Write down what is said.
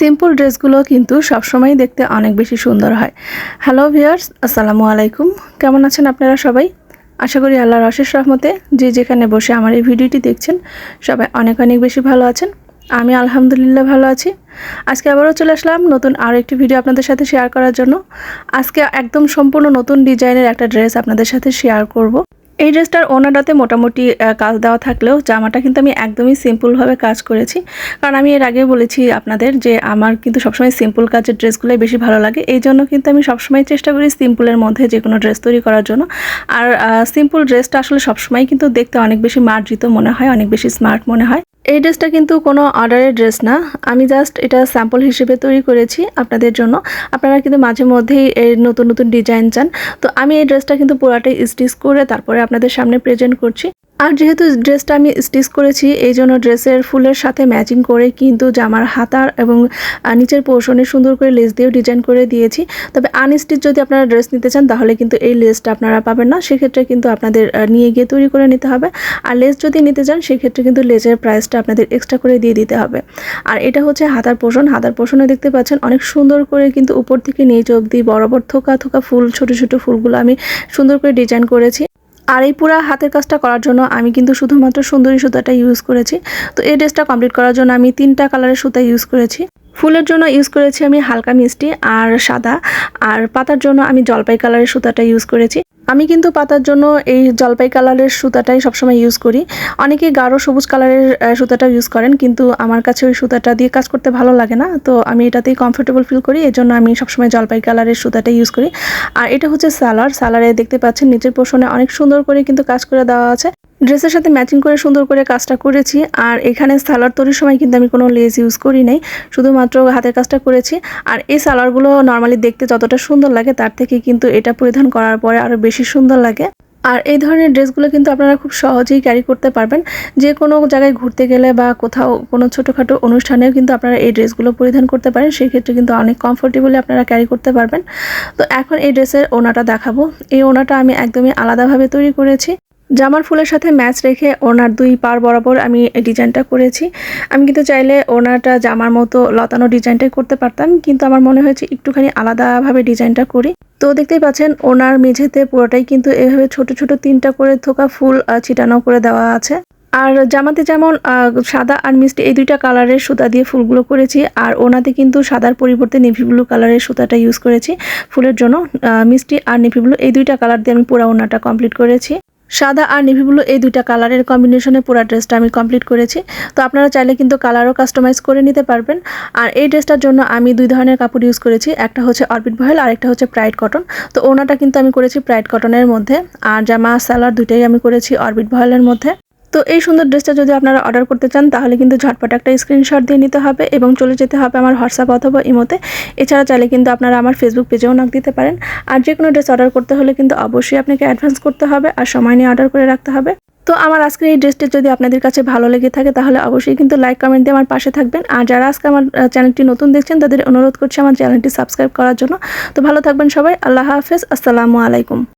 Simple ড্রেসগুলো কিন্তু সবসময় দেখতে অনেক বেশি সুন্দর হয়। হ্যালো ভিয়ার্স আসসালামু আলাইকুম। কেমন আছেন আপনারা সবাই? আশা করি আল্লাহর অশেষ রহমতে যে যেখানে বসে আমার এই ভিডিওটি দেখছেন, সবাই অনেক অনেক বেশি ভালো আছেন। আমি আলহামদুলিল্লাহ ভালো আছি। আজকে আবারও চলে আসলাম নতুন আরও একটি ভিডিও আপনাদের সাথে শেয়ার করার জন্য। আজকে একদম সম্পূর্ণ নতুন ডিজাইনের একটা ড্রেস আপনাদের সাথে শেয়ার করব। এই ড্রেসটার ওনারটাতে মোটামুটি কাজ দেওয়া থাকলেও জামাটা কিন্তু আমি একদমই সিম্পলভাবে কাজ করেছি। কারণ আমি এর আগে বলেছি আপনাদের যে আমার কিন্তু সবসময় সিম্পল কাজের ড্রেসগুলোই বেশি ভালো লাগে। এই জন্য কিন্তু আমি সবসময় চেষ্টা করি সিম্পলের মধ্যে যে কোনো ড্রেস তৈরি করার জন্য। আর সিম্পল ড্রেসটা আসলে সবসময় কিন্তু দেখতে অনেক বেশি মার্জিত মনে হয়, অনেক বেশি স্মার্ট মনে হয়। এই ড্রেসটা কিন্তু কোনো অর্ডারের ড্রেস না। আমি জাস্ট এটা স্যাম্পল হিসেবে তৈরি করেছি আপনাদের জন্য। আপনারা কিন্তু মাঝে মধ্যেই এই নতুন নতুন ডিজাইন চান। তো আমি এই ড্রেসটা কিন্তু পুরাটাই স্টিচ করে তারপরে আপনাদের সামনে প্রেজেন্ট করছি। আর যেহেতু ড্রেসটা আমি স্টিচ করেছি, এই জন্য ড্রেসের ফুলের সাথে ম্যাচিং করে কিন্তু জামার হাতার এবং নিচের পোর্শনে সুন্দর করে লেস দিয়েও ডিজাইন করে দিয়েছি। তবে আনস্টিচ যদি আপনারা ড্রেস নিতে চান, তাহলে কিন্তু এই লেসটা আপনারা পাবেন না। সেক্ষেত্রে কিন্তু আপনাদের নিয়ে গিয়ে তৈরি করে নিতে হবে। আর লেস যদি নিতে চান, সেক্ষেত্রে কিন্তু লেসের প্রাইসটা আপনাদের এক্সট্রা করে দিয়ে দিতে হবে। আর এটা হচ্ছে হাতার পোষণ হাতার পোষণে দেখতে পাচ্ছেন, অনেক সুন্দর করে কিন্তু উপর থেকে নিচ অবধি বরাবর থোকা থোকা ফুল, ছোট ছোট ফুলগুলো আমি সুন্দর করে ডিজাইন করেছি। আর এই পুরা হাতের কাজটা করার জন্য আমি কিন্তু শুধুমাত্র সুন্দরী সুতাটা ইউজ করেছি। তো এই ড্রেসটা কমপ্লিট করার জন্য আমি তিনটা কালারের সুতা ইউজ করেছি। ফুলের জন্য ইউজ করেছি আমি হালকা মিষ্টি আর সাদা। আর পাতার জন্য আমি জলপাই কালারের সুতাটা ইউজ করেছি। আমি কিন্তু পাতার জন্য এই জলপাই কালারের সুতাটাই সবসময় ইউজ করি। অনেকে গাঢ় সবুজ কালারের সুতাটা ইউজ করেন, কিন্তু আমার কাছে ওই সুতাটা দিয়ে কাজ করতে ভালো লাগে না। তো আমি এটাতেই কমফোর্টেবল ফিল করি এই জন্য আমি সবসময় জলপাই কালারের সুতাটা ইউজ করি। আর এটা হচ্ছে সালার সালারে দেখতে পাচ্ছেন, নিচের পোষণে অনেক সুন্দর করে কিন্তু কাজ করে দেওয়া আছে। ড্রেসের সাথে ম্যাচিং করে সুন্দর করে কাজটা করেছি, আর এখানে সালোয়ার তৈরির সময় কিন্তু আমি কোনো লেস ইউজ করি নাই, শুধুমাত্র হাতের কাজটা করেছি, আর এই সালোয়ারগুলো নর্মালি দেখতে যতটা সুন্দর লাগে তার থেকে কিন্তু এটা পরিধান করার পরে আরও বেশি সুন্দর লাগে। আর এই ধরনের ড্রেসগুলো কিন্তু আপনারা খুব সহজেই ক্যারি করতে পারবেন, যে কোনো জায়গায় ঘুরতে গেলে বা কোথাও কোনো ছোটোখাটো অনুষ্ঠানেও কিন্তু আপনারা এই ড্রেসগুলো পরিধান করতে পারেন সেই ক্ষেত্রে কিন্তু অনেক কমফোর্টেবলি আপনারা ক্যারি করতে পারবেন। তো এখন এই ড্রেসের ওনাটা দেখাবো, এই ওনাটা আমি একদমই আলাদাভাবে তৈরি করেছি। জামার ফুলের সাথে ম্যাচ রেখে ওনার দুই পার বরাবর আমি ডিজাইনটা করেছি। আমি কিন্তু চাইলে ওনাটা জামার মতো লতানো ডিজাইনটাই করতে পারতাম, কিন্তু আমার মনে হয়েছে একটুখানি আলাদাভাবে ডিজাইনটা করি। তো দেখতেই পাচ্ছেন, ওনার মেঝেতে পুরোটাই কিন্তু এভাবে ছোট ছোট তিনটা করে থোকা ফুল ছিটানো করে দেওয়া আছে। আর জামাতে যেমন সাদা আর মিষ্টি এই দুইটা কালারের সুতা দিয়ে ফুলগুলো করেছি, আর ওনাতে কিন্তু সাদার পরিবর্তে নেভি ব্লু কালারের সুতাটা ইউজ করেছি। ফুলের জন্য মিষ্টি আর নেভি ব্লু এই দুইটা কালার দিয়ে আমি পুরো ওনাটা কমপ্লিট করেছি। সাদা আর নেভি ব্লু এই দুইটা কালারের কম্বিনেশনে পুরো ড্রেসটা আমি কমপ্লিট করেছি। তো আপনারা চাইলে কিন্তু কালারও কাস্টমাইজ করে নিতে পারবেন। আর এই ড্রেসটার জন্য আমি দুই ধরনের কাপড় ইউজ করেছি, একটা হচ্ছে অরবিট ভয়েল আর একটা হচ্ছে প্রাইড কটন তো ওনাটা কিন্তু আমি করেছি প্রাইড কটনের মধ্যে, আর জামা, সালোয়ার দুইটাই আমি করেছি অরবিট ভয়েলের মধ্যে। তো এই সুন্দর ড্রেসটা যদি আপনারা অর্ডার করতে চান, তাহলে কিন্তু ঝটপট একটা স্ক্রিনশট দিয়ে নিতে হবে এবং চলে যেতে হবে আমার হোয়াটসঅ্যাপ অথবা ইমোতে এছাড়া চাইলে কিন্তু আপনারা আমার ফেসবুক পেজেও নাক দিতে পারেন। আর যে কোনো ড্রেস অর্ডার করতে হলে কিন্তু অবশ্যই আপনাকে অ্যাডভান্স করতে হবে আর সময় নিয়ে অর্ডার করে রাখতে হবে। তো আমার আজকের এই ড্রেসটি যদি আপনাদের কাছে ভালো লেগে থাকে, তাহলে অবশ্যই কিন্তু লাইক কমেন্ট দিয়ে আমার পাশে থাকবেন। আর যারা আজকে আমার চ্যানেলটি নতুন দেখছেন, তাদের অনুরোধ করছি আমার চ্যানেলটি সাবস্ক্রাইব করার জন্য। তো ভালো থাকবেন সবাই। আল্লাহ হাফেজ। আসসালামু আলাইকুম।